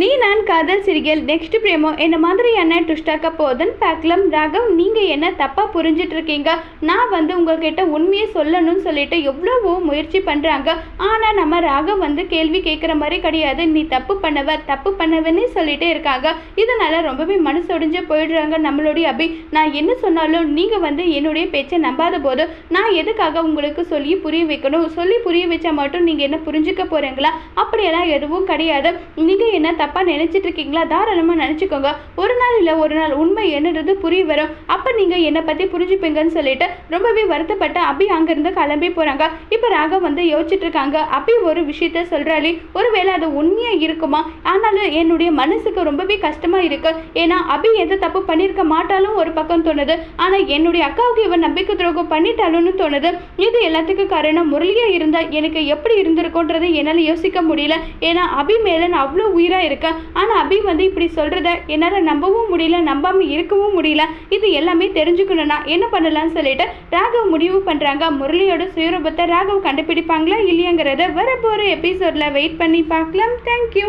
நீ நான் காதல் சிரிகள் நெக்ஸ்ட் பிரேமோ என்ன மாதிரியான ட்விஸ்டாக்க போதுன்னு பார்க்கலாம். ராகவ் நீங்கள் என்ன தப்பாக புரிஞ்சிட்டு இருக்கீங்க நான் வந்து உங்ககிட்ட உண்மையை சொல்லணும்னு சொல்லிட்டு எவ்வளவோ முயற்சி பண்ணுறாங்க ஆனால் நம்ம ராகவ் வந்து கேள்வி கேட்குற மாதிரி கிடையாது. நீ தப்பு பண்ணவ தப்பு பண்ணவன்னு சொல்லிட்டே இருக்காங்க. இதனால் ரொம்பவே மனசு ஒடிஞ்சு போயிடுறாங்க நம்மளுடைய அபி. நான் என்ன சொன்னாலும் நீங்கள் வந்து என்னுடைய பேச்சை நம்பாத போது நான் எதுக்காக உங்களுக்கு சொல்லி புரிய வைக்கணும்? சொல்லி புரிய வச்சா மட்டும் நீங்கள் என்ன புரிஞ்சுக்க போகிறீங்களா அப்படியெல்லாம் எதுவும் கிடையாது. நீங்கள் என்ன தப்பாக நினச்சிட்டு இருக்கீங்களா தாராளமாக நினச்சிக்கோங்க. ஒரு நாள் இல்லை ஒரு நாள். உண்மை என்னன்றது புரிய வரும். அப்போ நீங்கள் என்னை பற்றி புரிஞ்சுப்பீங்கன்னு சொல்லிட்டு ரொம்பவே வருத்தப்பட்டு அபி அங்கேருந்து கிளம்பி போகிறாங்க இப்போ ராகவ் வந்து யோசிச்சுட்டு இருக்காங்க அபி ஒரு விஷயத்த சொல்கிறாளே ஒருவேளை அது உண்மையாக இருக்குமா? ஆனாலும் என்னுடைய மனசுக்கு ரொம்பவே கஷ்டமாக இருக்கு. ஏன்னா அபி எந்த தப்பு பண்ணியிருக்க மாட்டாலும் ஒரு பக்கம் தோணுது. ஆனால் என்னுடைய அக்காவுக்கு இவன் நம்பிக்கை துரோகம் பண்ணிட்டாலும்னு தோணுது. இது எல்லாத்துக்கும் காரணம் முரளியாக இருந்தால் எனக்கு எப்படி இருந்திருக்கும்ன்றது என்னால் யோசிக்க முடியல. ஏன்னா அபி மேலே நான் அவ்வளோ உயிராக இருக்கேன். ஆனால் அபி வந்து இப்படி சொல்கிறத என்னால் நம்பவும் முடியல நம்பாமல் இருக்கவும் முடியல. இது எல்லாமே தெரிஞ்சுக்கணும்னா என்ன பண்ணலாம்னு சொல்லிட்டு ராகவ் முடிவு பண்ணுறாங்க முரளியோட சுயரூபத்தை ராகவ் கண்டுபிடிப்பாங்களா இல்லையாங்கிறத வரப்போகிற எபிசோடில் வெயிட் பண்ணி பார்க்கலாம். தேங்க்யூ